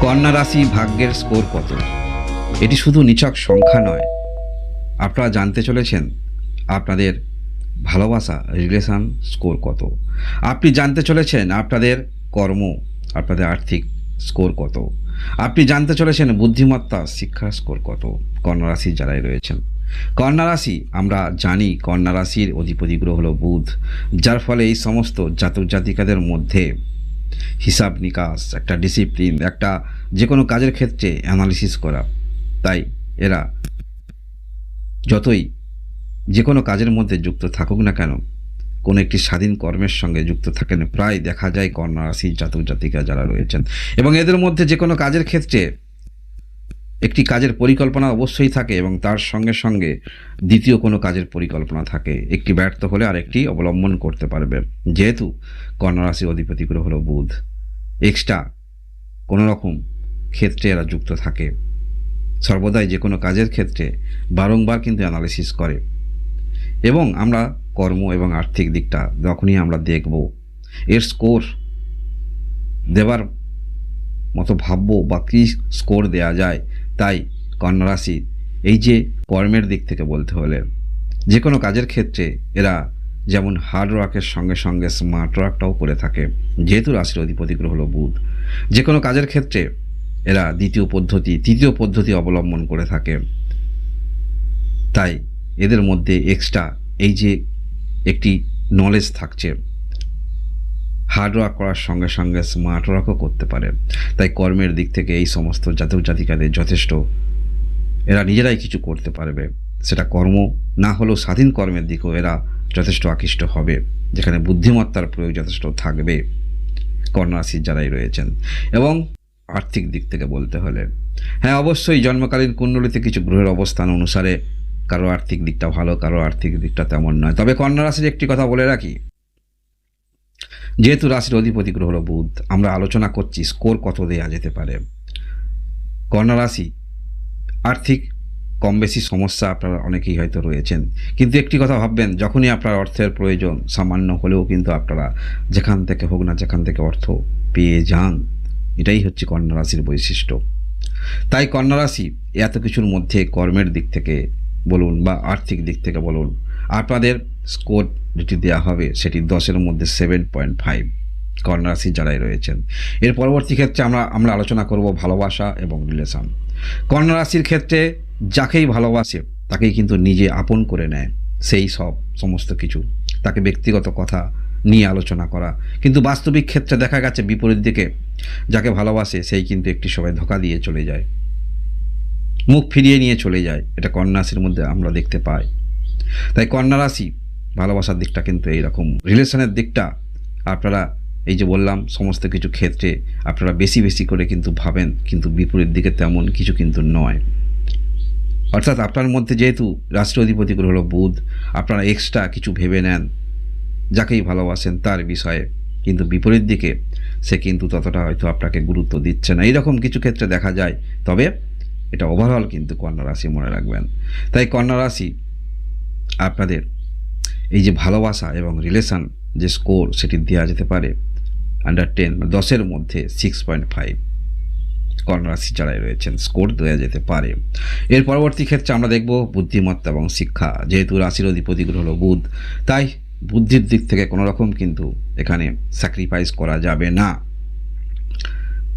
কন্যা রাশি ভাগ্যের স্কোর কত? এটি শুধু নিছক সংখ্যা নয়। আপনারা জানতে চলেছেন আপনাদের ভালোবাসা রিলেশান স্কোর কত। আপনি জানতে চলেছেন আপনাদের কর্ম, আপনাদের আর্থিক স্কোর কত। আপনি জানতে চলেছেন বুদ্ধিমত্তা শিক্ষা স্কোর কত কন্যা রাশি যারাই রয়েছেন। কন্যা রাশি, আমরা জানি কন্যা রাশির অধিপতি গ্রহ হল বুধ, যার ফলে এই সমস্ত জাতক জাতিকাদের মধ্যে হিসাব নিকাশ, একটা ডিসিপ্লিন একটা যে কোনো কাজের ক্ষেত্রে অ্যানালিসিস করা। তাই এরা যতই যে কোনো কাজের মধ্যে যুক্ত থাকুক না কেন, কোনো একটি স্বাধীন কর্মের সঙ্গে যুক্ত থাকেন। প্রায় দেখা যায় কন্যা রাশির জাতক, জাতিকা যারা রয়েছেন। এবং এদের মধ্যে যে কোনো কাজের ক্ষেত্রে একটি কাজের পরিকল্পনা অবশ্যই থাকে এবং তার সঙ্গে সঙ্গে দ্বিতীয় কোনো কাজের পরিকল্পনা থাকে। একটি ব্যর্থ হলে আরেকটি অবলম্বন করতে পারবে। যেহেতু কন্যা রাশির অধিপতি গ্রহ হলো বুধ। এক্সট্রা কোনো রকম ক্ষেত্রে এরা যুক্ত থাকে। সর্বদাই যে কোনো কাজের ক্ষেত্রে বারংবার কিন্তু অ্যানালিসিস করে। এবং আমরা কর্ম এবং আর্থিক দিকটা যখনই আমরা দেখব। এর স্কোর দেওয়ার মতো ভাববো বা কী স্কোর দেওয়া যায় তাই কন্যা রাশির এই যে কর্মের দিক থেকে বলতে হলে যে কোনো কাজের ক্ষেত্রে এরা যেমন হার্ড ওয়ার্কের সঙ্গে সঙ্গে স্মার্ট ওয়ার্কটাও করে থাকে। যেহেতু রাশির অধিপতি গ্রহ হলো বুধ যে কোনো কাজের ক্ষেত্রে এরা দ্বিতীয় পদ্ধতি, তৃতীয় পদ্ধতি অবলম্বন করে থাকে। তাই এদের মধ্যে এক্সট্রা এই যে একটি নলেজ থাকছে হার্ড ওয়ার্ক করার সঙ্গে সঙ্গে স্মার্ট ওয়ার্কও করতে পারে। তাই কর্মের দিক থেকে এই সমস্ত জাতক জাতিকাদের যথেষ্ট। এরা নিজেরাই কিছু করতে পারবে। সেটা কর্ম, না হলেও স্বাধীন কর্মের দিকেও এরা যথেষ্ট আকৃষ্ট হবে, যেখানে বুদ্ধিমত্তার প্রয়োগ যথেষ্ট থাকবে। কর্ণরাশির যারাই রয়েছেন। এবং আর্থিক দিক থেকে বলতে হলে হ্যাঁ অবশ্যই জন্মকালীন কুণ্ডলিতে কিছু গ্রহের অবস্থান অনুসারে কারও আর্থিক দিকটা ভালো, কারও আর্থিক দিকটা তেমন নয়। তবে কন্যা রাশির একটি কথা বলে রাখি যেহেতু রাশির অধিপতি গ্রহ বুধ, আমরা আলোচনা করছি স্কোর কত দেওয়া যেতে পারে। কন্যা রাশি, আর্থিক কম বেশি সমস্যা আপনারা অনেকেই হয়তো রয়েছেন। কিন্তু একটি কথা ভাববেন, যখনই আপনার অর্থের প্রয়োজন, সামান্য হলেও কিন্তু আপনারা যেখান থেকে হোক না যেখান থেকে অর্থ পেয়ে যান, এটাই হচ্ছে কন্যা রাশির বৈশিষ্ট্য। তাই কন্যা রাশি, এত কিছুর মধ্যে কর্মের দিক থেকে বলুন বা আর্থিক দিক থেকে বলুন, আপনাদের স্কোর যেটি দেওয়া হবে সেটি দশের মধ্যে সেভেন পয়েন্ট ফাইভ কন্যা রাশি যারাই রয়েছেন। এর পরবর্তী ক্ষেত্রে আমরা আমরা আলোচনা করব ভালোবাসা এবং রিলেশন কন্যা রাশির ক্ষেত্রে যাকেই ভালোবাসে, তাকেই কিন্তু নিজে আপন করে নেয়। সেই সব সমস্ত কিছু। তাকে ব্যক্তিগত কথা নিয়ে আলোচনা করা। কিন্তু বাস্তবিক ক্ষেত্রে দেখা গেছে বিপরীত দিকে, যাকে ভালোবাসে সেই কিন্তু একটি সময় ধোকা দিয়ে চলে যায়। মুখ ফিরিয়ে নিয়ে চলে যায়। এটা কন্যা রাশির মধ্যে আমরা দেখতে পাই। তাই কন্যা রাশি ভালোবাসার দিকটা কিন্তু এইরকম। রিলেশনের দিকটা আপনারা, এই যে বললাম, সমস্ত কিছু ক্ষেত্রে আপনারা বেশি বেশি করে কিন্তু ভাবেন, কিন্তু বিপরীত দিকে তেমন কিছু কিন্তু নয়। অর্থাৎ আপনার মধ্যে যেহেতু রাষ্ট্র অধিপতি হলো বুধ, আপনারা এক্সট্রা কিছু ভেবে নেন, যাকেই ভালোবাসেন তার বিষয়ে। কিন্তু বিপরীত দিকে সে কিন্তু ততটা হয়তো আপনাকে গুরুত্ব দিচ্ছে না। এইরকম কিছু ক্ষেত্রে দেখা যায়, তবে এটা ওভারঅল কিন্তু কন্যা রাশি মনে রাখবেন। তাই কন্যা রাশি আপনাদের এই যে ভালোবাসা এবং রিলেশন যে স্কোর সেটি দেওয়া যেতে পারে আন্ডার টেন দশের মধ্যে সিক্স পয়েন্ট ফাইভ কন্যা রাশি যারাই রয়েছেন স্কোর দেওয়া যেতে পারে। এর পরবর্তী ক্ষেত্রে আমরা দেখব বুদ্ধিমত্তা এবং শিক্ষা। যেহেতু রাশির অধিপতি গ্রহ হলো বুধ, তাই বুদ্ধির দিক থেকে কোনো রকম কিন্তু এখানে স্যাক্রিফাইস করা যাবে না।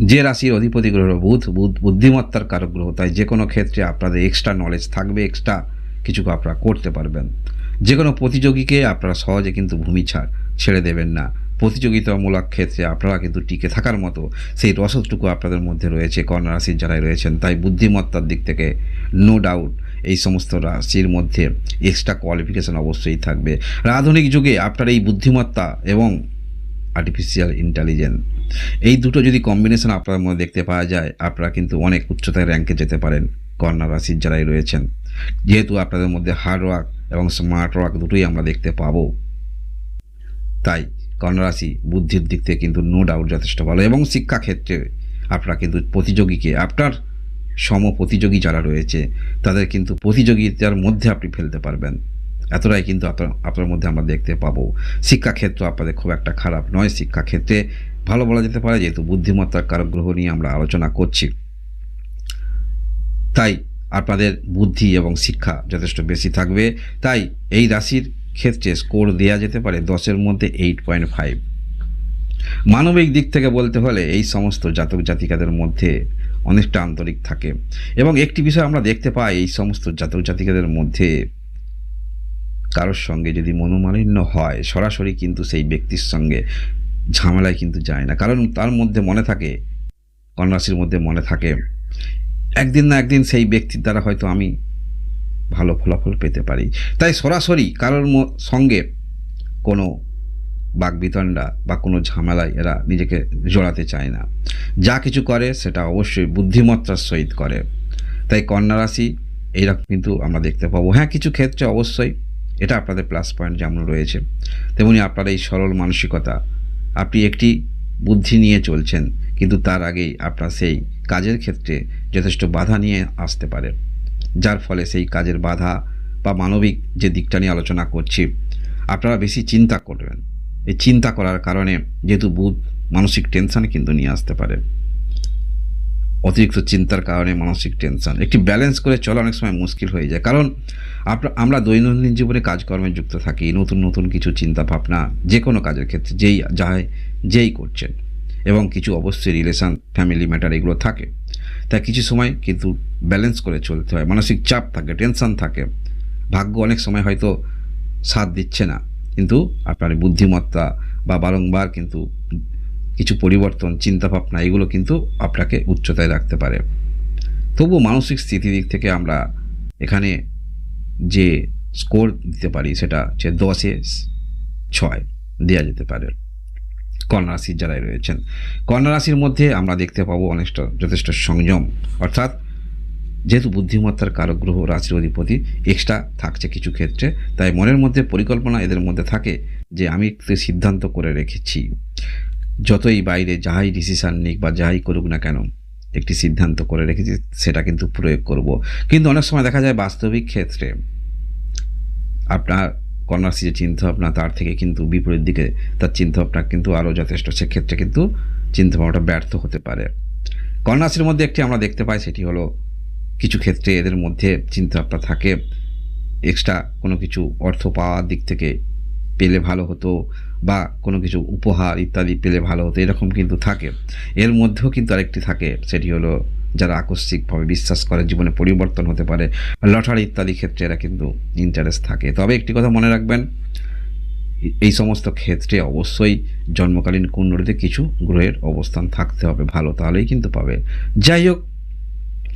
যে রাশির অধিপতি গ্রহ হলো বুধ বুধ বুদ্ধিমত্তার কারক গ্রহ, তাই যে কোনো ক্ষেত্রে আপনাদের এক্সট্রা নলেজ থাকবে এক্সট্রা কিছু আপনারা করতে পারবেন। যে কোনো প্রতিযোগীকে আপনারা সহজে কিন্তু ভূমি ছাড় ছেড়ে দেবেন না। প্রতিযোগিতামূলক ক্ষেত্রে আপনারা কিন্তু টিকে থাকার মতো সেই রসদটুকু আপনাদের মধ্যে রয়েছে কন্যা রাশির যারাই রয়েছেন। তাই বুদ্ধিমত্তার দিক থেকে নো ডাউট এই সমস্ত রাশির মধ্যে এক্সট্রা কোয়ালিফিকেশন অবশ্যই থাকবে। আর আধুনিক যুগে আপনার এই বুদ্ধিমত্তা এবং আর্টিফিশিয়াল ইন্টেলিজেন্স এই দুটো যদি কম্বিনেশন আপনার মধ্যে দেখতে পাওয়া যায়, আপনারা কিন্তু অনেক উচ্চতায় র্যাঙ্কে যেতে পারেন কন্যা রাশির যারাই রয়েছেন। যেহেতু আপনাদের মধ্যে হার্ড ওয়ার্ক এবং স্মার্ট ওয়ার্ক দুটোই আমরা দেখতে পাবো। তাই কন্যা বুদ্ধির দিক থেকে কিন্তু নো ডাউট যথেষ্ট ভালো এবং শিক্ষাক্ষেত্রে আপনারা কিন্তু প্রতিযোগীকে, আপনার সম প্রতিযোগী যারা রয়েছে, তাদের কিন্তু প্রতিযোগিতার মধ্যে আপনি ফেলতে পারবেন। এতটাই কিন্তু আপনার আপনার মধ্যে আমরা দেখতে পাবো। শিক্ষাক্ষেত্র আপনাদের খুব একটা খারাপ নয়। শিক্ষাক্ষেত্রে ভালো বলা যেতে পারে, যেহেতু বুদ্ধিমত্তার কারক গ্রহ নিয়ে আমরা আলোচনা করছি। তাই আপনাদের বুদ্ধি এবং শিক্ষা যথেষ্ট বেশি থাকবে। তাই এই রাশির ক্ষেত্রে স্কোর দেওয়া যেতে পারে দশের মধ্যে এইট পয়েন্ট ফাইভ। মানবিক দিক থেকে বলতে হলে এই সমস্ত জাতক জাতিকাদের মধ্যে অনেকটা আন্তরিক থাকে। এবং একটি বিষয় আমরা দেখতে পাই, এই সমস্ত জাতক জাতিকাদের মধ্যে কারোর সঙ্গে যদি মনোমালিন্য হয়, সরাসরি কিন্তু সেই ব্যক্তির সঙ্গে ঝামেলায় কিন্তু যায় না। কারণ তার মধ্যে মনে থাকে, কন্যাশ্রীর মধ্যে মনে থাকে একদিন না একদিন সেই ব্যক্তির দ্বারা হয়তো আমি ভালো ফলাফল পেতে পারি। তাই সরাসরি কারোর সঙ্গে কোনো বাগবিতণ্ডা বা কোনো ঝামেলায় এরা নিজেকে জড়াতে চায় না। যা কিছু করে সেটা অবশ্যই বুদ্ধিমত্তার সহিত করে। তাই কন্যা রাশি এইরকম কিন্তু আমরা দেখতে পাবো। হ্যাঁ কিছু ক্ষেত্রে অবশ্যই এটা আপনাদের প্লাস পয়েন্ট যেমন রয়েছে, তেমনি আপনার এই সরল মানসিকতা, আপনি একটি বুদ্ধি নিয়ে চলছেন, কিন্তু তার আগেই আপনার সেই কাজের ক্ষেত্রে যথেষ্ট বাধা নিয়ে আসতে পারে, যার ফলে সেই কাজের বাধা বা মানবিক যে দিকটা নিয়ে আলোচনা করছি, আপনারা বেশি চিন্তা করবেন। এই চিন্তা করার কারণে যেহেতু বুধ মানসিক টেনশন কিন্তু নিয়ে আসতে পারে। অতিরিক্ত চিন্তার কারণে মানসিক টেনশন। একটি ব্যালেন্স করে চলা অনেক সময় মুশকিল হয়ে যায়। কারণ আপনা- আমরা দৈনন্দিন জীবনে কাজকর্মে যুক্ত থাকি, নতুন নতুন কিছু চিন্তা ভাবনা যে কোনো কাজের ক্ষেত্রে যেই যাই যেই করছেন এবং কিছু অবশ্যই রিলেশন ফ্যামিলি ম্যাটার এগুলো থাকে। তাই কিছু সময় কিন্তু ব্যালেন্স করে চলতে হয়। মানসিক চাপ থাকে টেনশন থাকে। ভাগ্য অনেক সময় হয়তো সাথ দিচ্ছে না। কিন্তু আপনার বুদ্ধিমত্তা বা বারংবার কিন্তু কিছু পরিবর্তন, চিন্তাভাবনা, এগুলো কিন্তু আপনাকে উচ্চতায় রাখতে পারে। তবু মানসিক স্থিতি দিক থেকে আমরা এখানে যে স্কোর দিতে পারি, সেটা হচ্ছে দশে ছয় দেওয়া যেতে পারে। কন্যা রাশির যারাই রয়েছেন কন্যা রাশির মধ্যে আমরা দেখতে পাবো অনেকটা যথেষ্ট সংযম। অর্থাৎ যেহেতু বুদ্ধিমত্তার কারক গ্রহ রাশির অধিপতি এক্সট্রা থাকছে কিছু ক্ষেত্রে, তাই মনের মধ্যে পরিকল্পনা এদের মধ্যে থাকে যে আমি সিদ্ধান্ত করে রেখেছি। যতই বাইরে যাহাই ডিসিশান নিক বা যাহাই করুক না কেন, একটি সিদ্ধান্ত করে রেখেছি, সেটা কিন্তু প্রয়োগ করব। কিন্তু অনেক সময় দেখা যায় বাস্তবিক ক্ষেত্রে আপনার কন্যাশ্রী যে চিন্তাভাবনা তার থেকে কিন্তু বিপরীত দিকে তার চিন্তাভাবনা কিন্তু আরও যথেষ্ট। সেক্ষেত্রে কিন্তু চিন্তাভাবনাটা ব্যর্থ হতে পারে। কন্যাশ্রীর মধ্যে একটি আমরা দেখতে পাই, সেটি হলো কিছু ক্ষেত্রে এদের মধ্যে চিন্তাভাবনা থাকে। এক্সট্রা কোনো কিছু অর্থ পাওয়ার দিক থেকে পেলে ভালো হতো বা কোনো কিছু উপহার ইত্যাদি পেলে ভালো হতো, এরকম কিন্তু থাকে। এর মধ্যেও কিন্তু আরেকটি থাকে, সেটি হলো যারা আকস্মিকভাবে বিশ্বাস করে, জীবনে পরিবর্তন হতে পারে, লটারি ইত্যাদি ক্ষেত্রে এরা কিন্তু ইন্টারেস্ট থাকে। তবে একটি কথা মনে রাখবেন, এই সমস্ত ক্ষেত্রে অবশ্যই জন্মকালীন কুণ্ডলিতে কিছু গ্রহের অবস্থান থাকতে হবে, ভালো তাহলেই কিন্তু পাবে। যাই হোক,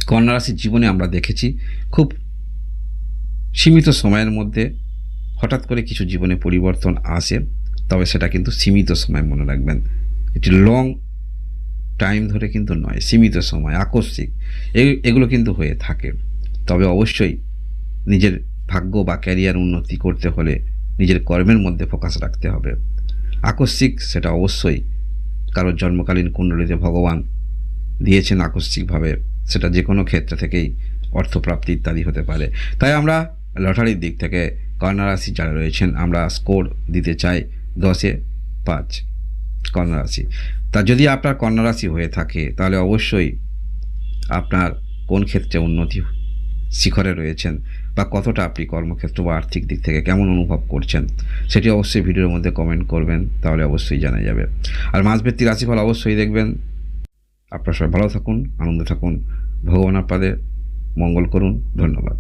কন্যা রাশির জীবনে আমরা দেখেছি, খুব সীমিত সময়ের মধ্যে হঠাৎ করে কিছু জীবনে পরিবর্তন আসে, তবে সেটা কিন্তু সীমিত সময় মনে রাখবেন। এটি লং টাইম ধরে কিন্তু নয়, সীমিত সময়, আকস্মিক। এগুলো কিন্তু হয়ে থাকে। তবে অবশ্যই নিজের ভাগ্য বা ক্যারিয়ার উন্নতি করতে হলে নিজের কর্মের মধ্যে ফোকাস রাখতে হবে। আকস্মিক সেটা অবশ্যই কারোর জন্মকালীন কুণ্ডলিতে ভগবান দিয়েছেন আকস্মিকভাবে, সেটা যে কোনো ক্ষেত্র থেকেই অর্থপ্রাপ্তি ইত্যাদি হতে পারে। তাই আমরা লটারির দিক থেকে কন্যা রাশি যারা রয়েছেন, আমরা স্কোর দিতে চাই দশে পাঁচ কন্যা রাশি। তা যদি আপনার কন্যা রাশি হয়ে থাকে, তাহলে অবশ্যই আপনার কোন ক্ষেত্রে উন্নতি শিখরে রয়েছেন বা কতটা আপনি কর্মক্ষেত্র বা আর্থিক দিক থেকে কেমন অনুভব করছেন, সেটি অবশ্যই ভিডিওর মধ্যে কমেন্ট করবেন, তাহলে অবশ্যই জানা যাবে। আর মাসভিত্তিক রাশিফল অবশ্যই দেখবেন। আপনারা সবাই ভালো থাকুন, আনন্দে থাকুন, ভগবান আপনাদের মঙ্গল করুন, ধন্যবাদ।